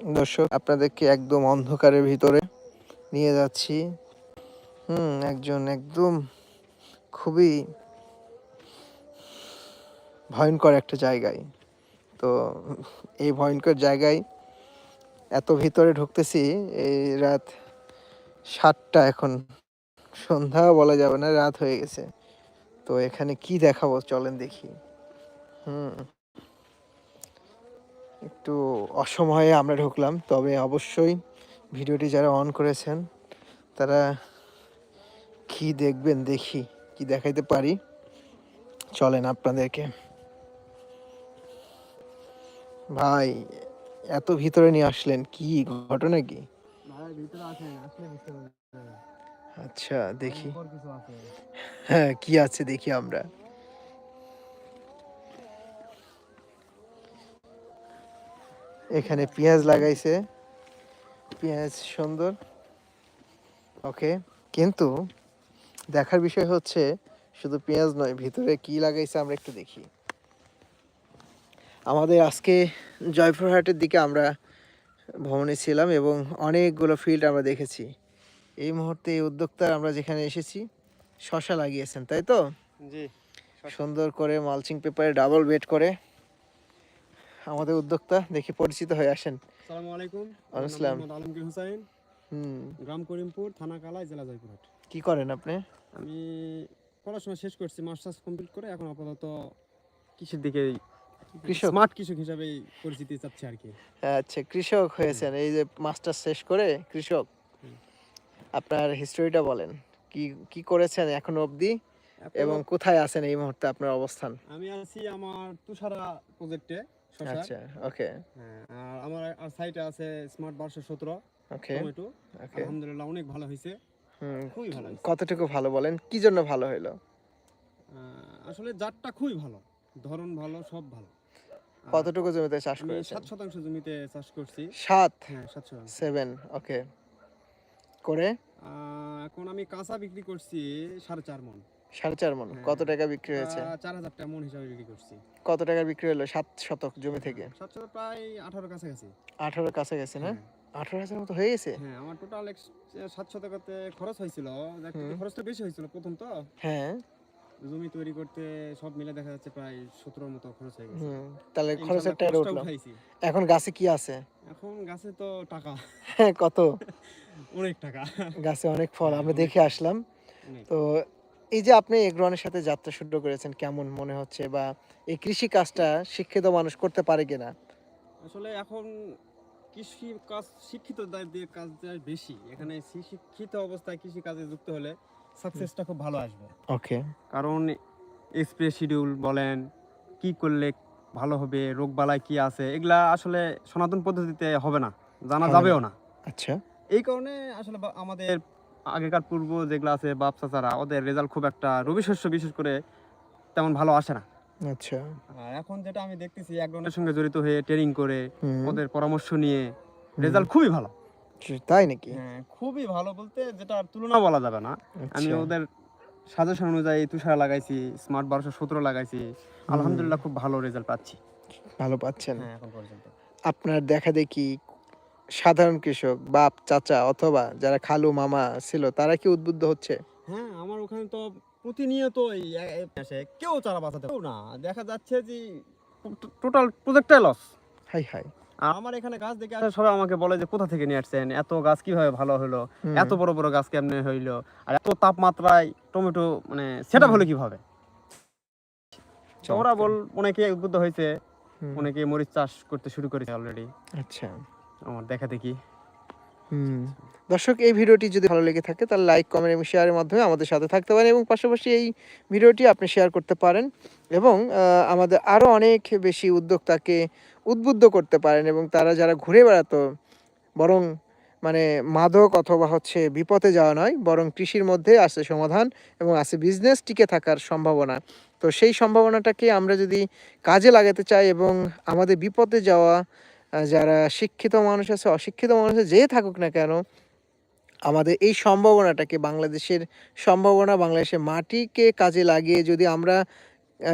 দর্শক, আপনাদেরকে একদম অন্ধকারের ভিতরে নিয়ে যাচ্ছি। হুম, একজন একদম খুবই ভয়ঙ্কর একটা জায়গায়। তো এই ভয়ঙ্কর জায়গায় এত ভিতরে ঢুকতেছি, এই রাত সাতটা এখন। সন্ধ্যা বলা যাবে না, রাত হয়ে গেছে। তো এখানে কি দেখাবো? চলেন দেখি। হুম। একটু অসময়ে আমরা ঢুকলাম তবে অবশ্যই ভিডিওটি যারা অন করেছেন তারা কি দেখবেন দেখি কি দেখাইতে পারি। চলেন আপনাদেরকে। ভাই এত ভিতরে নিয়ে আসলেন কি ঘটনা কি? আচ্ছা দেখি। হ্যাঁ কি আছে দেখি আমরা। এখানে পেঁয়াজ লাগাইছে। পেঁয়াজ সুন্দর। ওকে কিন্তু দেখার বিষয় হচ্ছে শুধু পেঁয়াজ নয় ভিতরে কি লাগাইছে আমরা একটু দেখি। আমাদের আজকে জয়পুরহাটের দিকে আমরা ভ্রমণে ছিলাম এবং অনেকগুলো ফিল্ড আমরা দেখেছি। এই মুহূর্তে এই উদ্যোক্তার আমরা যেখানে এসেছি শশা লাগিয়েছেন তাই তো? জি সুন্দর করে মালচিং পেপারে ডাবল বেড করে আমাদের উদ্যোক্তা দেখি পরিচিত হয়ে আসেন। আসসালামু আলাইকুম আসসালাম। আলমগীর হুসাইন। হুম। গ্রাম করিমপুর থানা কালাই জেলা জয়পুরহাট। কি করেন আপনি? আমি পড়াশোনা শেষ করছি মাস্টার্স কমপ্লিট করে এখন আপাতত কৃষির দিকে কৃষক? স্মার্ট কৃষক হিসাবে পরিচিতি চাচ্ছি আর কি। আচ্ছা কৃষক হয়েছেন। এই যে মাস্টার শেষ করে কৃষক। আপনার হিস্টোরিটা বলেন। কি কি করেছেন এখন অবধি এবং কোথায় আছেন এই মুহূর্তে আপনার অবস্থান? আমি আছি আমার তুষারা প্রজেক্টে আচ্ছা ওকে হ্যাঁ আর আমার আর সাইটে আছে স্মার্ট বারোশো সতেরো ওকে টমেটো আলহামদুলিল্লাহ অনেক ভালো হয়েছে। খুবই ভালো কতটুকু ভালো বলেন? কি জন্য ভালো হলো আসলে জাতটা খুবই ভালো। ধরন ভালো সব ভালো। কতটুকু জমিতে চাষ করেছেন? সাত শতাংশ জমিতে চাষ করছি। সাত? হ্যাঁ সাত শতাংশ। সেভেন ওকে করে? এখন আমি কাঁচা বিক্রি করছি সাড়ে চার মন। সাড়ে চার মন। হ্যাঁ। কত টাকা বিক্রি হয়েছে? চার হাজার টাকা মন হিসাবে বিক্রি করছি। কত টাকা বিক্রি হলো? সাত শতক জমি থেকে? প্রায় আঠারো কাছাকাছি। আঠারো কাছে না? হ্যাঁ, আঠারো হাজার মতো হয়ে গেছে হ্যাঁ আমার টোটাল সাতশো টাকাতে খরচ হয়েছিল। দেখ হুম। বেশি হয়েছিল প্রথম তো। হ্যাঁ। জমি তৈরি করতে সব মিলে দেখা যাচ্ছে প্রায় সতেরোর মতো খরচ হয়ে গেছে। তাহলে খরচের টাকা উঠল। এখন গাছে কি আছে? এখন গাছে তো টাকা। কত? অনেক টাকা। গাছে অনেক ফল আমরা দেখে আসলাম। তো এই যে আপনি এগ্রনের সাথে যাত্রা শুরু করেছেন কেমন মনে হচ্ছে? বা এই কৃষি কাজটা শিক্ষিত মানুষ করতে পারে কিনা? আসলে এখন কৃষি কাজ শিক্ষিত দিয়ে কাজটা বেশি। এখানে শিক্ষিত অবস্থায় কৃষি কাজে যুক্ত হলে সাকসেসটা খুব ভালো আসবে। ওকে। কারণ স্প্রে শিডিউল বলেন কি করলে ভালো হবে রোগ বালাই কি আছে এগুলা আসলে সনাতন পদ্ধতিতে হবে না জানা যাবেও না। আচ্ছা। এই কারণে আসলে আমাদের আগেকার পূর্ব যেগুলো আছে বাপ চাচারা ওদের রেজাল্ট খুব একটা রবি শস্য বিশেষ করে তেমন ভালো আসে না। আচ্ছা। আর এখন যেটা আমি দেখতেছি একজনের সঙ্গে জড়িত হয়ে ট্রেনিং করে ওদের পরামর্শ নিয়ে রেজাল্ট খুবই ভালো। তাই নাকি? হ্যাঁ খুবই ভালো বলতে যেটা তুলনা বলা যাবে না। আমি আচ্ছা। ওদের সাজেশন অনুযায়ী তুষার লাগাইছি স্মার্ট বারোশো সতেরো লাগাইছি আলহামদুলিল্লাহ খুব ভালো রেজাল্ট পাচ্ছি। ভালো পাচ্ছেন। হ্যাঁ এখন পর্যন্ত। আপনার দেখা দেখি সাধারণ কৃষক বাপ চাচা অথবা যারা খালু মামা ছিল তারা কি উদ্বুদ্ধ হচ্ছে? হ্যাঁ আমার ওখানে তো প্রতিনিয়ত আসে। কেউ চারা বাঁচাতে না। দেখা যাচ্ছে যে টোটাল প্রজেক্টটাই লস হাই হাই। আমার এখানে গাছ দেখে আসে সবাই আমাকে বলে যে কোথা থেকে নিয়ে আসছেন? এত গাছ কীভাবে ভালো হলো? এত বড় বড় গাছ কেমনে হইল? আর এত তাপমাত্রায় টমেটো মানে সেটা হলো কীভাবে? ওরা বল অনেকে উদ্বুদ্ধ হয়েছে। অনেকে মরিচ চাষ করতে শুরু করেছে অলরেডি আচ্ছা। আমার দেখা দেখি। হুম। দর্শক, এই ভিডিওটি যদি ভালো লেগে থাকে, তাহলে লাইক, কমেন্ট এবং শেয়ারের মাধ্যমে আমাদের সাথে থাকতে পারেন এবং পাশাপাশি এই ভিডিওটি আপনি শেয়ার করতে পারেন এবং আমাদের আরও অনেক বেশি উদ্যোক্তাকে উদ্বুদ্ধ করতে পারেন এবং তারা যারা ঘুরে বেড়াতো, বরং মানে মাদক অথবা হচ্ছে বিপথে যাওয়া নয়, বরং কৃষির মধ্যে আছে সমাধান এবং আছে বিজনেস টিকে থাকার সম্ভাবনা। তো সেই সম্ভাবনাটাকে আমরা যদি কাজে লাগাতে চাই এবং আমাদের বিপথে যাওয়া যারা শিক্ষিত মানুষ আছে অশিক্ষিত মানুষ আছে যে থাকুক না কেন আমাদের এই সম্ভাবনাটাকে বাংলাদেশের সম্ভাবনা বাংলাদেশের মাটিকে কাজে লাগিয়ে যদি আমরা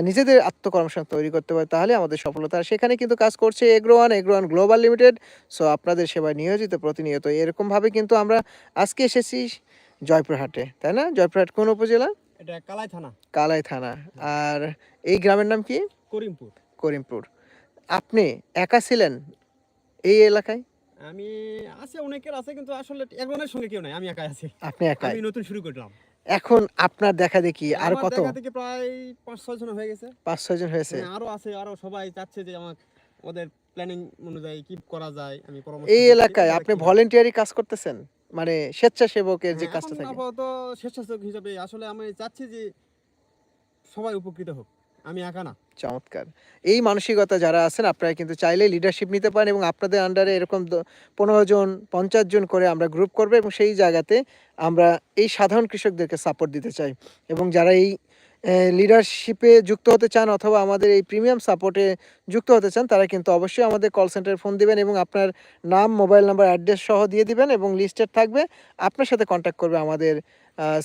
নিজেদের আত্মকর্মসংস্থান তৈরি করতে পারি তাহলে আমাদের সফলতা আর সেখানে কিন্তু কাজ করছে Agrowan Agrowan global limited. So আপনাদের সেবায় নিয়োজিত প্রতিনিয়ত। এরকমভাবে কিন্তু আমরা আজকে এসেছি জয়পুরহাটে তাই না? জয়পুরহাট কোন উপজেলা? এটা কালাই থানা। কালাই থানা। আর এই গ্রামের নাম কি? করিমপুর। করিমপুর। আপনি একা ছিলেন? এই এলাকায়? আমি আছে অনেকের আছে কিন্তু আসলে একজনের সঙ্গে কেউ নাই আমি একাই আছি। আপনি একাই? আমি নতুন শুরু করলাম। এখন আপনার দেখা দেখি আর কত? দেখা থেকে প্রায় পাঁচ ছয় জন হয়ে গেছে। পাঁচ ছয় জন হয়েছে? হ্যাঁ, আরও আছে আরও সবাই চাচ্ছে যে আমার ওদের প্ল্যানিং অনুযায়ী কি করা যায় আমি পরামর্শ এই এলাকায় আপনি ভলেন্টিয়ারি কাজ করতেছেন? মানে স্বেচ্ছাসেবকের যে হ্যাঁ, কাজটা থাকে? আপাতত স্বেচ্ছাসেবক হিসেবে আসলে আমি চাচ্ছি যে সবাই উপকৃত হোক। আমি একা না। চমৎকার। এই মানসিকতা যারা আছেন, আপনারা কিন্তু চাইলে লিডারশিপ নিতে পারেন এবং আপনাদের আন্ডারে এরকম পনেরো জন, পঞ্চাশ জন করে আমরা গ্রুপ করব এবং সেই জায়গাতে আমরা এই সাধারণ কৃষকদেরকে সাপোর্ট দিতে চাই। এবং যারা এই লিডারশিপে যুক্ত হতে চান অথবা আমাদের এই প্রিমিয়াম সাপোর্টে যুক্ত হতে চান, তারা কিন্তু অবশ্যই আমাদের কল সেন্টারে ফোন দিবেন এবং আপনার নাম মোবাইল নাম্বার অ্যাড্রেস সহ দিয়ে দিবেন এবং লিস্টেড থাকবে। আপনার সাথে কন্ট্যাক্ট করবে আমাদের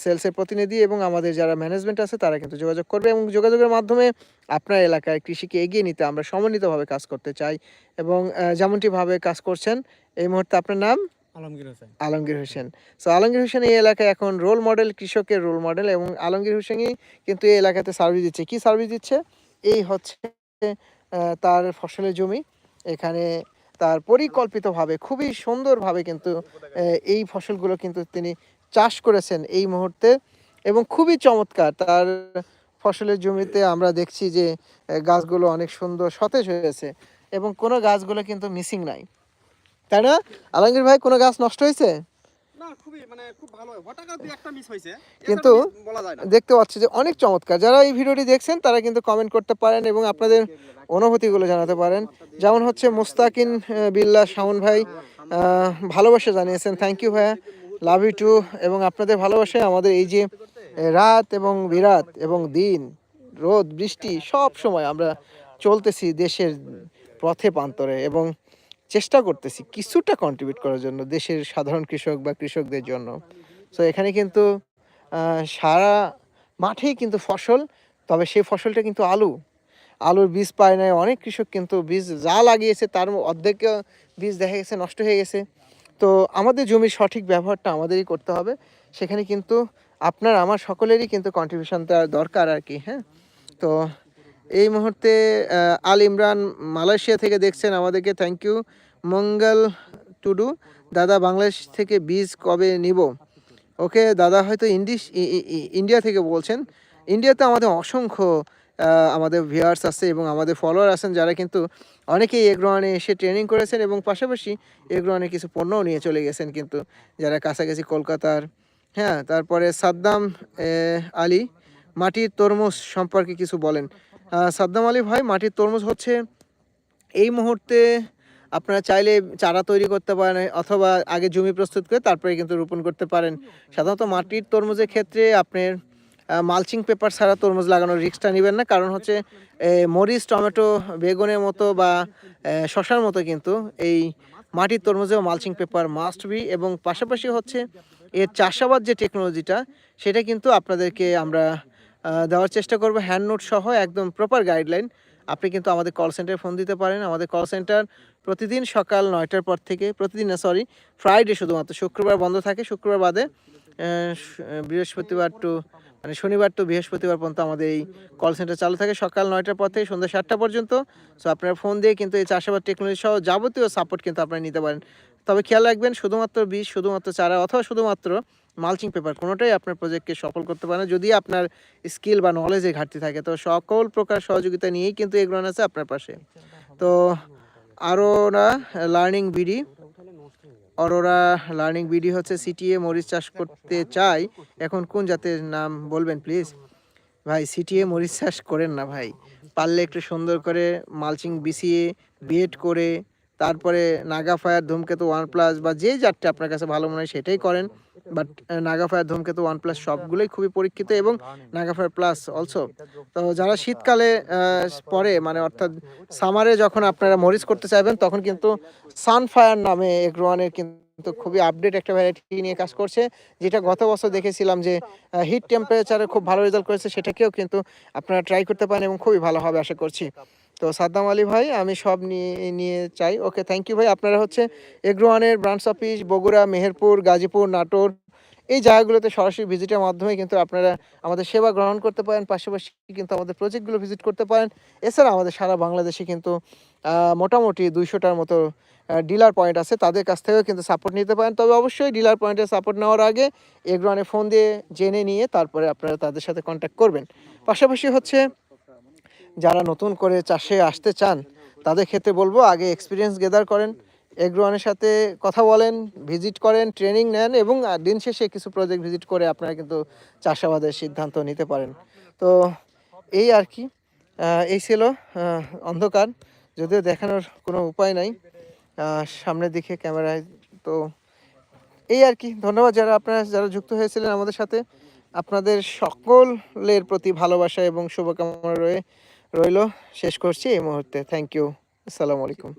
সেলসের প্রতিনিধি এবং আমাদের যারা ম্যানেজমেন্ট আছে তারা কিন্তু যোগাযোগ করবে এবং যোগাযোগের মাধ্যমে আপনার এলাকায় কৃষিকে এগিয়ে নিতে আমরা সমন্বিতভাবে কাজ করতে চাই এবং যেমনটিভাবে কাজ করছেন এই মুহূর্তে আপনার নাম? আলমগীর হোসেন। আলমগীর হোসেন। সো আলমগীর হোসেন এই এলাকায় এখন রোল মডেল কৃষকের রোল মডেল এবং আলমগীর হোসেনই কিন্তু এই এলাকাতে সার্ভিস দিচ্ছে। কি সার্ভিস দিচ্ছে? এই হচ্ছে তার ফসলের জমি। এখানে তার পরিকল্পিতভাবে খুবই সুন্দরভাবে কিন্তু এই ফসলগুলো কিন্তু তিনি চাষ করেছেন এই মুহূর্তে এবং খুবই চমৎকার। তার ফসলের জমিতে আমরা দেখছি যে গাছগুলো অনেক সুন্দর সতেজ হয়েছে এবং কোনো গাছগুলো কিন্তু মিসিং নাই। তাই না? আলমগীর ভাই কোনো গাছ নষ্ট হয়েছে? মানে কিন্তু দেখতে পাচ্ছি যে অনেক চমৎকার। যারা এই ভিডিওটি দেখছেন তারা কিন্তু কমেন্ট করতে পারেন এবং আপনাদের অনুভূতিগুলো জানাতে পারেন। যেমন হচ্ছে মুস্তাকিন আহ, বিল্লাহ শাওন ভাই ভালোবাসা জানিয়েছেন। থ্যাংক ইউ ভাইয়া। লাভ ইউ টু এবং আপনাদের ভালোবাসায় আমাদের এই যে রাত এবং বিরাত এবং দিন, রোদ, বৃষ্টি, সব সময় আমরা চলতেছি দেশের পথে প্রান্তরে এবং চেষ্টা করতেছি কিছুটা কন্ট্রিবিউট করার জন্য দেশের সাধারণ কৃষক বা কৃষকদের জন্য। সো এখানে কিন্তু সারা মাঠেই কিন্তু ফসল, তবে সেই ফসলটা কিন্তু আলু। আলুর বীজ পায় নাই, অনেক কৃষক কিন্তু বীজ যা লাগিয়েছে তার অর্ধেক বীজ দেখা গেছে নষ্ট হয়ে গেছে। তো আমাদের জমির সঠিক ব্যবহারটা আমাদেরই করতে হবে। সেখানে কিন্তু আপনার, আমার সকলেরই কিন্তু কন্ট্রিবিউশনটা দরকার আর কি হ্যাঁ? তো এই মুহূর্তে আল ইমরান মালয়েশিয়া থেকে দেখছেন আমাদেরকে। Thank you Mangal Tudu. দাদা, বাংলাদেশ থেকে বীজ কবে নিব? ওকে দাদা হয়তো ইন্ডিস ই- ই- ই- ইন্ডিয়া থেকে বলছেন। ইন্ডিয়াতে আমাদের অসংখ্য আমাদের ভিউয়ার্স আছে এবং আমাদের ফলোয়ার আছেন যারা কিন্তু অনেকেই এগ্রোয়ানে এসে ট্রেনিং করেছেন এবং পাশাপাশি এগ্রোয়ানে কিছু পণ্যও নিয়ে চলে গেছেন কিন্তু যারা কাছাকাছি কলকাতার হ্যাঁ তারপরে সাদ্দাম আলী, মাটির তরমুজ সম্পর্কে কিছু বলেন। সাদ্দাম আলী ভাই, মাটির তরমুজ হচ্ছে এই মুহূর্তে আপনারা চাইলে চারা তৈরি করতে পারেন অথবা আগে জমি প্রস্তুত করে তারপরে কিন্তু রোপণ করতে পারেন। সাধারণত মাটির তরমুজের ক্ষেত্রে আপনার মালচিং পেপার ছাড়া তরমুজ লাগানোর রিস্কটা নেবেন না, কারণ হচ্ছে মরিচ, টমেটো, বেগুনের মতো বা শশার মতো কিন্তু এই মাটির তরমুজেও মালচিং পেপার মাস্ট বি এবং পাশাপাশি হচ্ছে এর চাষাবাদ যে টেকনোলজিটা সেটা কিন্তু আপনাদেরকে আমরা দেওয়ার চেষ্টা করব। হ্যান্ড নোট সহ একদম প্রপার গাইডলাইন আপনি কিন্তু আমাদের কল সেন্টারে ফোন দিতে পারেন। আমাদের কল সেন্টার প্রতিদিন সকাল নয়টার পর থেকে, প্রতিদিন না সরি ফ্রাইডে শুধুমাত্র, শুক্রবার বন্ধ থাকে। শুক্রবার বাদে বৃহস্পতিবার টু মানে শনিবার টু বৃহস্পতিবার পর্যন্ত আমাদের এই কল সেন্টার চালু থাকে। সকাল নয়টার পর থেকে সন্ধ্যা সাতটা পর্যন্ত। সো আপনারা ফোন দিয়ে কিন্তু এই চাষাবাদ টেকনোলজি সহ যাবতীয় সাপোর্ট কিন্তু আপনারা নিতে পারেন। তবে খেয়াল রাখবেন, শুধুমাত্র বীজ শুধুমাত্র চারা অথবা শুধুমাত্র মালচিং পেপার কোনোটাই আপনার প্রজেক্টকে সফল করতে পারে না। যদি আপনার স্কিল বা নলেজে ঘাটতি থাকে, তো সকল প্রকার সহযোগিতা নিয়েই কিন্তু এগ্রন আছে আপনার পাশে। তো আরও না learning BD aurora learning BD হচ্ছে সিটিএ মরিচ চাষ করতে চাই। এখন কোন জাতের নাম বলবেন প্লিজ ভাই সিটিএ মরিচ চাষ করেন না ভাই। পারলে একটু সুন্দর করে মালচিং বিছিয়ে বিএড করে তারপরে Naga fire Dhumketu one plus বা যে জাতটা আপনার কাছে ভালো মনে হয় সেটাই করেন। But Naga fire Dhumketu one plus সবগুলোই খুবই পরীক্ষিত এবং নাগা ফায়ার প্লাস অলসো তো যারা শীতকালে পরে মানে অর্থাৎ সামারে যখন আপনারা মরিচ করতে চাইবেন, তখন কিন্তু সানফায়ার নামে এগ্রোয়ানের কিন্তু কিন্তু খুবই আপডেট একটা ভ্যারাইটি নিয়ে কাজ করছে। যেটা গত বছর দেখেছিলাম যে হিট টেম্পারেচারে খুব ভালো রেজাল্ট করেছে, সেটাকেও কিন্তু আপনারা ট্রাই করতে পারেন এবং খুবই ভালো হবে, আশা করছি। তো সাদ্দাম আলী ভাই, আমি সব নিয়ে নিয়ে চাই। ওকে থ্যাংক ইউ ভাই। আপনারা হচ্ছে এগ্রোয়ানের, ব্রাঞ্চ অফিস, বগুড়া, মেহেরপুর, গাজীপুর, নাটোর, এই জায়গাগুলোতে সরাসরি ভিজিটের মাধ্যমে কিন্তু আপনারা আমাদের সেবা গ্রহণ করতে পারেন। পাশাপাশি কিন্তু আমাদের প্রজেক্টগুলো ভিজিট করতে পারেন। এছাড়া আমাদের সারা বাংলাদেশে কিন্তু মোটামুটি দুইশোটার মতো ডিলার পয়েন্ট আছে। তাদের কাছ থেকেও কিন্তু সাপোর্ট নিতে পারেন। তবে অবশ্যই ডিলার পয়েন্টে সাপোর্ট নেওয়ার আগে এগ্রোয়ানে ফোন দিয়ে জেনে নিয়ে তারপরে আপনারা তাদের সাথে কন্ট্যাক্ট করবেন। পাশাপাশি হচ্ছে যারা নতুন করে চাষে আসতে চান, তাদের ক্ষেত্রে বলব, আগে এক্সপিরিয়েন্স গেদার করেন, এগ্রোয়ানের সাথে কথা বলেন ভিজিট করেন ট্রেনিং নেন এবং দিন শেষে কিছু প্রজেক্ট ভিজিট করে আপনারা কিন্তু চাষাবাদের সিদ্ধান্ত নিতে পারেন। তো এই আর কি এই ছিল অন্ধকার, যদিও দেখানোর কোনো উপায় নাই সামনের দিকে ক্যামেরায় তো এই আর কি, ধন্যবাদ যারা আপনারা, যারা যুক্ত হয়েছিলেন আমাদের সাথে। আপনাদের সকলের প্রতি ভালোবাসা এবং শুভকামনা রয়ে রইল। শেষ করছি এই মুহূর্তে। থ্যাংক ইউ আসসালামু আলাইকুম